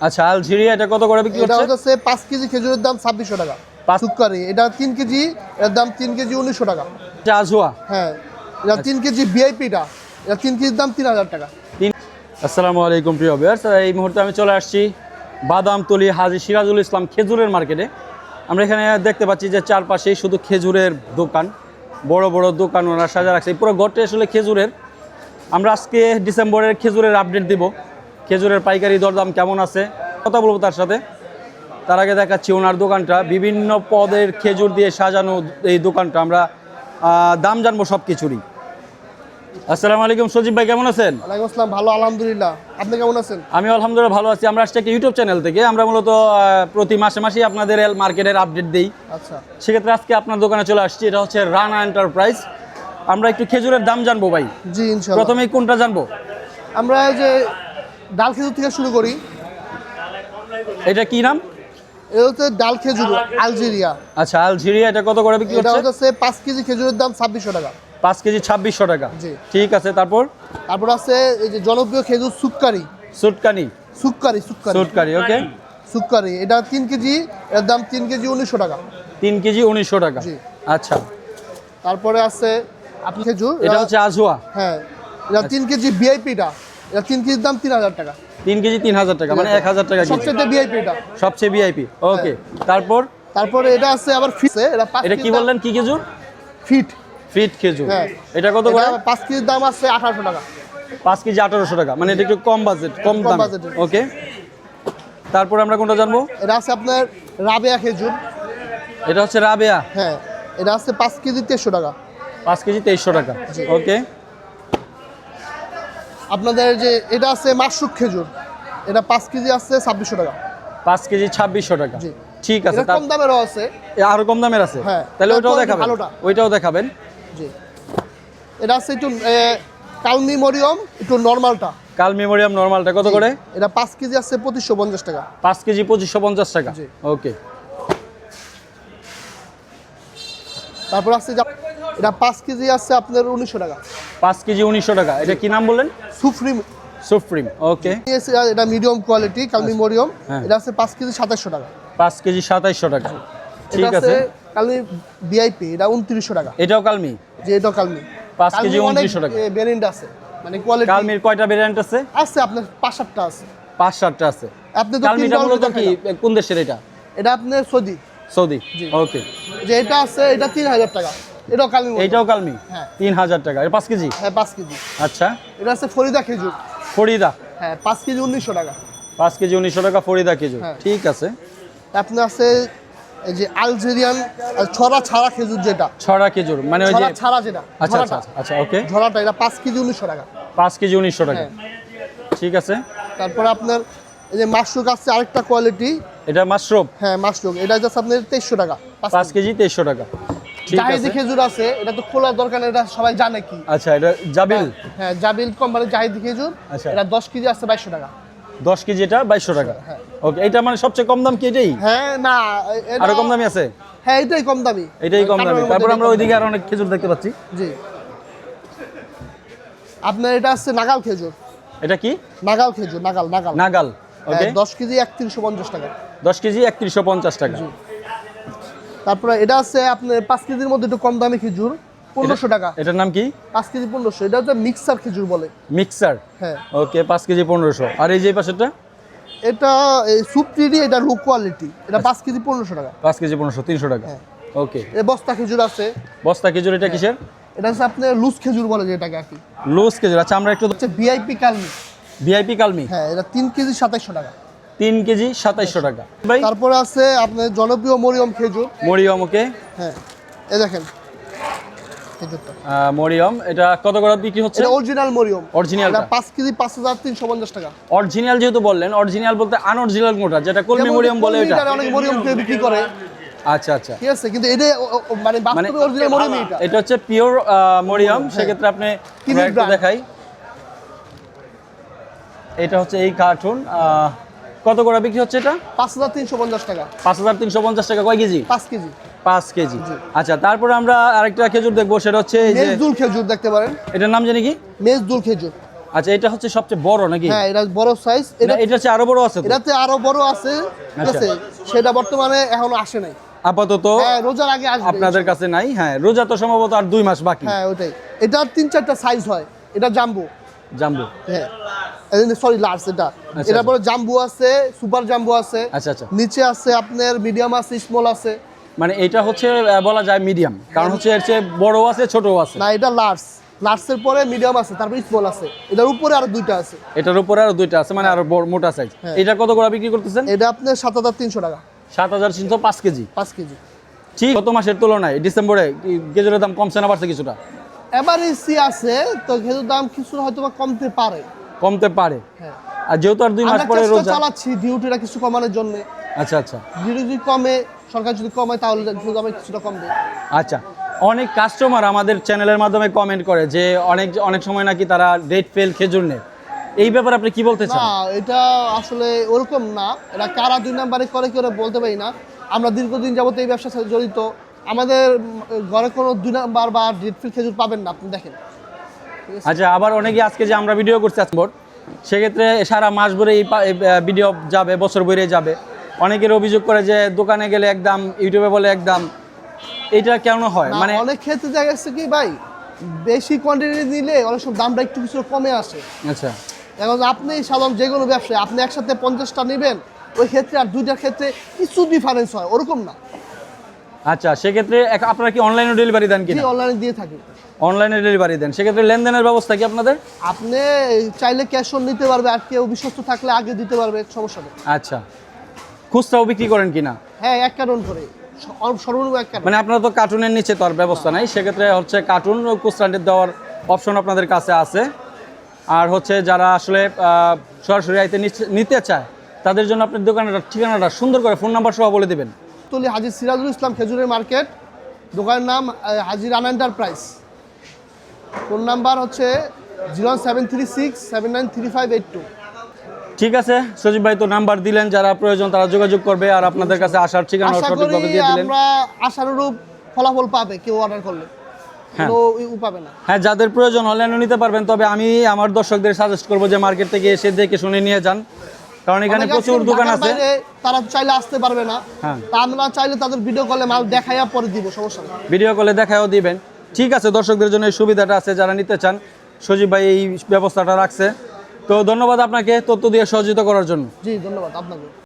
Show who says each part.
Speaker 1: আচ্ছা আলজেরিয়া এটা কত করে বিক্রি হচ্ছে
Speaker 2: এটা
Speaker 1: হচ্ছে?
Speaker 2: হচ্ছে পাঁচ কেজি খেজুরের দাম ছাব্বিশশো টাকা।
Speaker 1: পাঁচ-
Speaker 2: এটা তিন কেজি এর দাম তিন কেজি উনিশশো টাকা।
Speaker 1: এটা আজোয়া?
Speaker 2: হ্যাঁ এটা তিন কেজি ভিআইপিটা। এটা তিন কেজির দাম তিন হাজার টাকা।
Speaker 1: তিন আসসালামু আলাইকুম প্রিয় ভিউয়ার্স এই মুহূর্তে আমি চলে আসছি বাদামতলি হাজি সিরাজুল ইসলাম খেজুরের মার্কেটে। আমরা এখানে দেখতে পাচ্ছি যে চারপাশেই শুধু খেজুরের দোকান বড় বড় দোকান ওরা সাজা রাখছে। পুরো ঘরটা আসলে খেজুরের। আমরা আজকে ডিসেম্বরের খেজুরের আপডেট দিব। খেজুরের পাইকারি দরদাম কেমন আছে? কথা বলব তার সাথে। তার আগে দেখাচ্ছি ওনার দোকানটা। বিভিন্ন পদের খেজুর দিয়ে সাজানো এই দোকানটা। আমরা দাম জানব সব কিছুরই। আসসালামু আলাইকুম সজীব ভাই কেমন আছেন?
Speaker 2: ওয়ালাইকুম আসসালাম ভালো আলহামদুলিল্লাহ। আপনি কেমন আছেন?
Speaker 1: আমি আলহামদুলিল্লাহ ভালো আছি। আমরা আসছি একটা ইউটিউব চ্যানেল থেকে। আমরা মূলত প্রতি মাসে মাসেই আপনাদের মার্কেটের আপডেট দিই।
Speaker 2: আচ্ছা।
Speaker 1: সেক্ষেত্রে আজকে আপনার দোকানে চলে আসছি। এটা হচ্ছে রানা এন্টারপ্রাইজ। আমরা একটু খেজুরের দাম জানব ভাই।
Speaker 2: জি ইনশাল্লাহ।
Speaker 1: প্রথমেই কোনটা জানব?
Speaker 2: আমরা যে ডাল খেজুর থেকে শুরু করি।
Speaker 1: এটা কি নাম?
Speaker 2: এটা হচ্ছে ডাল খেজুর আলজেরিয়া।
Speaker 1: আচ্ছা আলজেরিয়া এটা কত করে বিক্রি
Speaker 2: এটা
Speaker 1: হচ্ছে?
Speaker 2: পাঁচ কেজি খেজুরের দাম ছাব্বিশশো টাকা।
Speaker 1: পাঁচ কেজি ছাব্বিশশো টাকা।
Speaker 2: জি।
Speaker 1: ঠিক আছে তারপর?
Speaker 2: তারপর আছে এই যে জনপ্রিয় খেজুর সুক্কারি
Speaker 1: সুটকানি
Speaker 2: সুক্কারি সুক্কারি
Speaker 1: সুটকারি ওকে।
Speaker 2: সুক্কারি এটা তিন কেজি এর দাম তিন কেজি উনিশশো টাকা।
Speaker 1: তিন কেজি উনিশশো টাকা।
Speaker 2: জি।
Speaker 1: আচ্ছা।
Speaker 2: তারপরে আছে আপনি খেজুর
Speaker 1: এটা হচ্ছে আজুয়া।
Speaker 2: হ্যাঁ এটা তিন কেজি ভিআইপিটা। এটা তিন কেজির দাম তিন হাজার টাকা।
Speaker 1: তিন কেজি তিন হাজার টাকা মানে এক হাজার টাকা কেজি।
Speaker 2: সবচেয়ে ভিআইপিটা
Speaker 1: সবচেয়ে ভিআইপি ওকে তারপর?
Speaker 2: তারপরে এটা আছে আবার ফিট এটা
Speaker 1: এটা কি বললেন কি খেজুর
Speaker 2: ফিট
Speaker 1: ফিট খেজুর
Speaker 2: হ্যাঁ।
Speaker 1: এটা কত করে?
Speaker 2: এটা পাঁচ কেজির দাম আছে আঠারোশো টাকা।
Speaker 1: পাঁচ কেজি আঠারোশো টাকা মানে এটা একটু কম বাজেট কম দাম। ওকে তারপর আমরা কোনটা জানব?
Speaker 2: এটা আছে আপনার রাবেয়া খেজুর।
Speaker 1: এটা হচ্ছে রাবেয়া?
Speaker 2: হ্যাঁ। এটা আছে পাঁচ কেজি তেইশশো টাকা।
Speaker 1: পাঁচ কেজি তেইশশো টাকা। ওকে
Speaker 2: আপনাদের যে এটা আছে মাসরুক খেজুর। এটা পাঁচ কেজি আছে ছাব্বিশশো টাকা।
Speaker 1: পাঁচ কেজি ছাব্বিশশো টাকা। ঠিক আছে
Speaker 2: কম দামেরও আছে।
Speaker 1: আরও কম দামের আছে?
Speaker 2: হ্যাঁ,
Speaker 1: তাহলে ওইটাও দেখাবেন। ওইটাও দেখাবেন।
Speaker 2: জি। এটা আছে একটু এ, কালমি মরিয়ম একটু নর্মালটা।
Speaker 1: কাল মেমোরিয়াম নর্মালটা কত করে?
Speaker 2: এটা পাঁচ কেজি আছে পঁচিশশো পঞ্চাশ টাকা।
Speaker 1: পাঁচ কেজি পঁচিশশো পঞ্চাশ টাকা। ওকে।
Speaker 2: তারপর আছে যা- এটা পাঁচ কেজি আছে আপনার উনিশশো টাকা।
Speaker 1: পাঁচ কেজি উনিশশো টাকা। এটা কি নাম বললেন?
Speaker 2: সুপ্রিম।
Speaker 1: Supreme okay.
Speaker 2: এটা মিডিয়াম কোয়ালিটি কালমি মরিয়ম।
Speaker 1: হ্যাঁ।
Speaker 2: এটা আছে পাঁচ কেজি সাতাশশো টাকা।
Speaker 1: পাঁচ কেজি সাতাইশশো টাকা। ঠিক আছে
Speaker 2: কালমি ভিআইপি এটা উনত্রিশশো টাকা।
Speaker 1: এটাও কালমি?
Speaker 2: যে এটা কালমি।
Speaker 1: পাঁচ কেজি 2900 টাকা।
Speaker 2: ভেরিয়েন্ট আছে। মানে কোয়ালিটি
Speaker 1: কালমির কয়টা ভেরিয়েন্ট আছে?
Speaker 2: আছে আপনার পাঁচ সাতটা আছে।
Speaker 1: পাঁচ সাতটা আছে।
Speaker 2: আপনি তো
Speaker 1: কালমিটা মূলত কি? কোন দেশের এটা?
Speaker 2: এটা আপনার সৌদি।
Speaker 1: সৌদি ওকে।
Speaker 2: যে এটা আছে এটা তিন হাজার টাকা। এটাও কালমি।
Speaker 1: এইটাও কালমি?
Speaker 2: হ্যাঁ।
Speaker 1: তিন হাজার টাকা। পাঁচ কেজি?
Speaker 2: হ্যাঁ পাঁচ কেজি।
Speaker 1: আচ্ছা।
Speaker 2: এটা আছে ফরিদা খেজুর।
Speaker 1: ফরিদা?
Speaker 2: হ্যাঁ পাঁচ কেজি উনিশশো টাকা।
Speaker 1: পাঁচ কেজি উনিশশো টাকা ফরিদা কেজি
Speaker 2: হ্যাঁ।
Speaker 1: ঠিক আছে।
Speaker 2: আপনার আছে এই যে আলজেরিয়ান ছড়া ছাড়া খেজুর যেটা।
Speaker 1: ছড়া খেজুর মানে ওই যে
Speaker 2: ছড়া যেটা।
Speaker 1: আচ্ছা আচ্ছা আচ্ছা ওকে।
Speaker 2: ঝরাটা এটা পাঁচ কেজি উনিশশো টাকা।
Speaker 1: পাঁচ কেজি উনিশশো টাকা।
Speaker 2: হ্যাঁ।
Speaker 1: ঠিক আছে।
Speaker 2: তারপরে আপনার এই যে মাশরুক আছে আরেকটা কোয়ালিটি।
Speaker 1: এটা মাশরুম?
Speaker 2: হ্যাঁ মাশরুক এটা যাচ্ছে আপনার তেইশশো টাকা পাঁচ
Speaker 1: কেজি তেইশশো টাকা।
Speaker 2: জাহিদি খেজুর আছে এটা তো খোলা দরকার এটা সবাই জানে কি।
Speaker 1: আচ্ছা এটা জাবিল?
Speaker 2: হ্যাঁ জাবিল কোম্পানির জাহিদি খেজুর
Speaker 1: আচ্ছা।
Speaker 2: এটা দশ কেজি আছে বাইশশো টাকা।
Speaker 1: দশ কেজি এটা বাইশশো টাকা?
Speaker 2: হ্যাঁ।
Speaker 1: ওকে এটা মানে সবচেয়ে কম দাম কি এটাই?
Speaker 2: হ্যাঁ না
Speaker 1: আরও কম দামি আছে?
Speaker 2: হ্যাঁ এটাই কম দামি।
Speaker 1: এটাই কম দামি। তারপর আমরা ওইদিকে আর অনেক খেজুর দেখতে পাচ্ছি।
Speaker 2: জি। আপনার এটা আছে নাগাল খেজুর।
Speaker 1: এটা কি?
Speaker 2: নাগাল খেজুর নাগাল নাগাল।
Speaker 1: নাগাল ওকে
Speaker 2: হ্যাঁ, দশ কেজি একত্রিশশো পঞ্চাশ টাকা।
Speaker 1: দশ কেজি একত্রিশশো পঞ্চাশ টাকা।
Speaker 2: তারপরে এটা আছে আপনার পাঁচ কেজির মধ্যে একটু কম দামি খেজুর পনেরোশো টাকা।
Speaker 1: এটার নাম কি?
Speaker 2: পাঁচ কেজি পনেরোশো। এটা হচ্ছে মিক্সার খেজুর বলে।
Speaker 1: মিক্সার?
Speaker 2: হ্যাঁ।
Speaker 1: ওকে পাঁচ কেজি পনেরোশো। আর এই যে পাশেরটা?
Speaker 2: এটা এই সুপ্রিডি এটা লো কোয়ালিটি এটা পাঁচ কেজি পনেরোশো টাকা।
Speaker 1: পাঁচ কেজি পনেরোশো তিনশো টাকা।
Speaker 2: হ্যাঁ।
Speaker 1: ওকে।
Speaker 2: এ বস্তা খেজুর আছে।
Speaker 1: বস্তা খেজুর এটা কিসের?
Speaker 2: এটা হচ্ছে আপনার লুজ খেজুর বলে যেটাকে আর কি।
Speaker 1: লুজ খেজুর। আচ্ছা আমরা একটু
Speaker 2: হচ্ছে ভিআইপি কালমি।
Speaker 1: ভিআইপি কালমি।
Speaker 2: হ্যাঁ এটা তিন কেজি সাতাইশশো টাকা।
Speaker 1: তিন কেজি সাতাইশশো টাকা। ভাই?
Speaker 2: তারপরে আছে আপনার জনপ্রিয় মরিয়ম খেজুর।
Speaker 1: মরিয়ম ওকে।
Speaker 2: হ্যাঁ এই দেখেন।
Speaker 1: মরিয়ম এটা কত করে বিক্রি হচ্ছে?
Speaker 2: Original Mariam. পাঁচ কেজি পাঁচ হাজার তিনশো পঞ্চাশ টাকা।
Speaker 1: অরিজিনাল যেহেতু বললেন অরিজিনাল বলতে আনঅরিজিনাল কোনটা যেটা কলমি মরিয়ম বলে এটা।
Speaker 2: অনেক মরিয়ম বিক্রি করে।
Speaker 1: আচ্ছা আচ্ছা।
Speaker 2: ঠিক আছে কিন্তু এটা মানে
Speaker 1: মানে
Speaker 2: বাস্তবে অরিজিনাল মরিয়ম এটা।
Speaker 1: এটা হচ্ছে পিওর মরিয়ম। সেক্ষেত্রে আপনি দেখাই। এটা হচ্ছে এই কার্টুন কত করে বিক্রি হচ্ছে এটা?
Speaker 2: পাঁচ হাজার তিনশো পঞ্চাশ টাকা।
Speaker 1: পাঁচ হাজার তিনশো পঞ্চাশ টাকা। কয় কেজি?
Speaker 2: পাঁচ কেজি।
Speaker 1: পাঁচ কেজি। আচ্ছা তারপরে আমরা আরেকটা খেজুর দেখব সেটা হচ্ছে এই যে
Speaker 2: মেজদুল খেজুর দেখতে পারেন।
Speaker 1: এটার নাম জানি কি?
Speaker 2: মেজদুল খেজুর।
Speaker 1: আচ্ছা এটা হচ্ছে সবচেয়ে বড় নাকি?
Speaker 2: হ্যাঁ এটা বড় সাইজ এটা
Speaker 1: এটা হচ্ছে আরও বড় আছে?
Speaker 2: এটাতে আরও বড় আছে। ঠিক
Speaker 1: আচ্ছা।
Speaker 2: আছে? সেটা বর্তমানে এখনও আসে নাই।
Speaker 1: আপাতত
Speaker 2: হ্যাঁ রোজার আগে আসবে।
Speaker 1: আপনাদের কাছে নাই। হ্যাঁ রোজা তো সম্ভবত আর দুই মাস বাকি।
Speaker 2: হ্যাঁ ওটাই এটার তিন চারটা সাইজ হয়। এটা জাম্বো।
Speaker 1: জাম্বু।
Speaker 2: হ্যাঁ। সরি লার্জ এটা।
Speaker 1: আচ্ছা।
Speaker 2: এটার পরে জাম্বু আছে সুপার জাম্বু আছে।
Speaker 1: আচ্ছা আচ্ছা।
Speaker 2: নিচে আছে আপনার মিডিয়াম আছে স্মল আছে।
Speaker 1: মানে এটা হচ্ছে বলা যায় মিডিয়াম কারণ হচ্ছে এর চেয়ে বড়ও আছে ছোটও আছে।
Speaker 2: না এটা লার্জ লার্জের পরে মিডিয়াম আছে তারপরে স্মল আছে। এটার উপরে আরও দুইটা আছে।
Speaker 1: এটার উপরে আরও দুইটা আছে মানে আরও মোটা সাইজ
Speaker 2: হ্যাঁ।
Speaker 1: এটা কত করে বিক্রি করতেছেন?
Speaker 2: এটা আপনার সাত হাজার তিনশো টাকা।
Speaker 1: সাত হাজার তিনশো পাঁচ কেজি।
Speaker 2: পাঁচ কেজি।
Speaker 1: ঠিক গত মাসের তুলনায় ডিসেম্বরে কেজির দাম কমছে না বাড়ছে কিছুটা?
Speaker 2: এভারেজই আছে তো খেজুর দাম কিছু হয়তো বা কমতে পারে।
Speaker 1: কমতে পারে।
Speaker 2: হ্যাঁ।
Speaker 1: আর যেহেতু আর দুই মাস পরে রোজা
Speaker 2: চালাচ্ছি ডিউটিটা কিছু কমানোর জন্য।
Speaker 1: আচ্ছা আচ্ছা।
Speaker 2: ডিউটি যদি কমে সরকার যদি কমায় তাহলে দামে কিছুটা কমবে।
Speaker 1: আচ্ছা। অনেক কাস্টমার আমাদের চ্যানেলের মাধ্যমে কমেন্ট করে যে অনেক অনেক সময় নাকি তারা ডেট ফেল খেজুর নেয়। এই ব্যাপারে আপনি কি বলতে চান?
Speaker 2: না এটা আসলে ওরকম না। এটা কারা দুই নাম্বারে করে করে বলতে পারি না। আমরা দীর্ঘদিন যাবত এই ব্যবসার সাথে জড়িত। আমাদের ঘরে কোনো দুই নাম্বার বা ডেটফিল খেজুর পাবেন না আপনি দেখেন।
Speaker 1: আচ্ছা আবার অনেকে আজকে যে আমরা ভিডিও করছি আজকে সেক্ষেত্রে সারা মাস ভরে এই ভিডিও যাবে বছর ভরে যাবে। অনেকের অভিযোগ করে যে দোকানে গেলে একদম ইউটিউবে বলে একদম এইটা কেন হয়?
Speaker 2: মানে
Speaker 1: মানে
Speaker 2: অনেক ক্ষেত্রে দেখা যাচ্ছে কি ভাই বেশি কোয়ান্টিটি দিলে অনেক সময় দামটা একটু কিছু কমে আসে।
Speaker 1: আচ্ছা।
Speaker 2: এখন আপনি সাধারণ যে কোনো ব্যবসায় আপনি একসাথে পঞ্চাশটা নেবেন ওই ক্ষেত্রে আর দুইটার ক্ষেত্রে কিছু ডিফারেন্স হয় ওরকম না।
Speaker 1: আচ্ছা সেক্ষেত্রে আপনারা কি অনলাইনে ডেলিভারি দেন
Speaker 2: কি অনলাইনে দিয়ে থাকি।
Speaker 1: অনলাইনে ডেলিভারি দেন। সেক্ষেত্রে লেনদেনের ব্যবস্থা কি আপনাদের?
Speaker 2: আপনি চাইলে ক্যাশ অন নিতে পারবে আর কেউ বিশ্বস্ত থাকলে আগে দিতে পারবে সমস্যা নেই।
Speaker 1: আচ্ছা। খুচরাও বিক্রি করেন কিনা?
Speaker 2: হ্যাঁ এক কার্টন করে। সর্বনিম্ন এক কার্টন।
Speaker 1: মানে আপনারা তো কার্টুনের নিচে তো আর ব্যবস্থা নাই। সেক্ষেত্রে হচ্ছে কার্টুন ও খুচরাটি দেওয়ার অপশন আপনাদের কাছে আছে। আর হচ্ছে যারা আসলে সরাসরি আইতে নিতে চায় তাদের জন্য আপনার দোকানের ঠিকানাটা সুন্দর করে ফোন নাম্বার সহ বলে দেবেন।
Speaker 2: তুলি হাজি সিরাজুল ইসলাম খেজুরের মার্কেট। দোকানের নাম আহ, Haji Rana enterprise. Phone number হচ্ছে zero seven three six seven nine three five eight two.
Speaker 1: ঠিক আছে সজীব ভাই তো নাম্বার দিলেন যারা প্রয়োজন তারা যোগাযোগ করবে আর আপনাদের কাছে আসার ঠিকানা সঠিকভাবে দিয়ে দিলেন।
Speaker 2: আমরা আশানুরূপ ফলাফল পাবে কেউ অর্ডার করলে।
Speaker 1: হ্যাঁ। হ্যাঁ যাদের প্রয়োজন অনলাইনে নিতে পারবেন তবে আমি আমার দর্শকদের সাজেস্ট করব যে মার্কেট থেকে এসে দেখে শুনে নিয়ে যান। কারণ এখানে প্রচুর দোকান আছে।
Speaker 2: তারা চাইলে আসতে পারবে না।
Speaker 1: হ্যাঁ।
Speaker 2: তা আমরা চাইলে তাদের ভিডিও কলে মাল দেখাইয়া পরে দিব সমস্যা নেই।
Speaker 1: ভিডিও কলে দেখায়ও দিবেন। ঠিক আছে দর্শকদের জন্য এই সুবিধাটা আছে যারা নিতে চান সজীব ভাই এই ব্যবস্থাটা রাখছে। তো ধন্যবাদ আপনাকে তথ্য দিয়ে সহযোগিতা করার জন্য।
Speaker 2: জি ধন্যবাদ আপনাকে।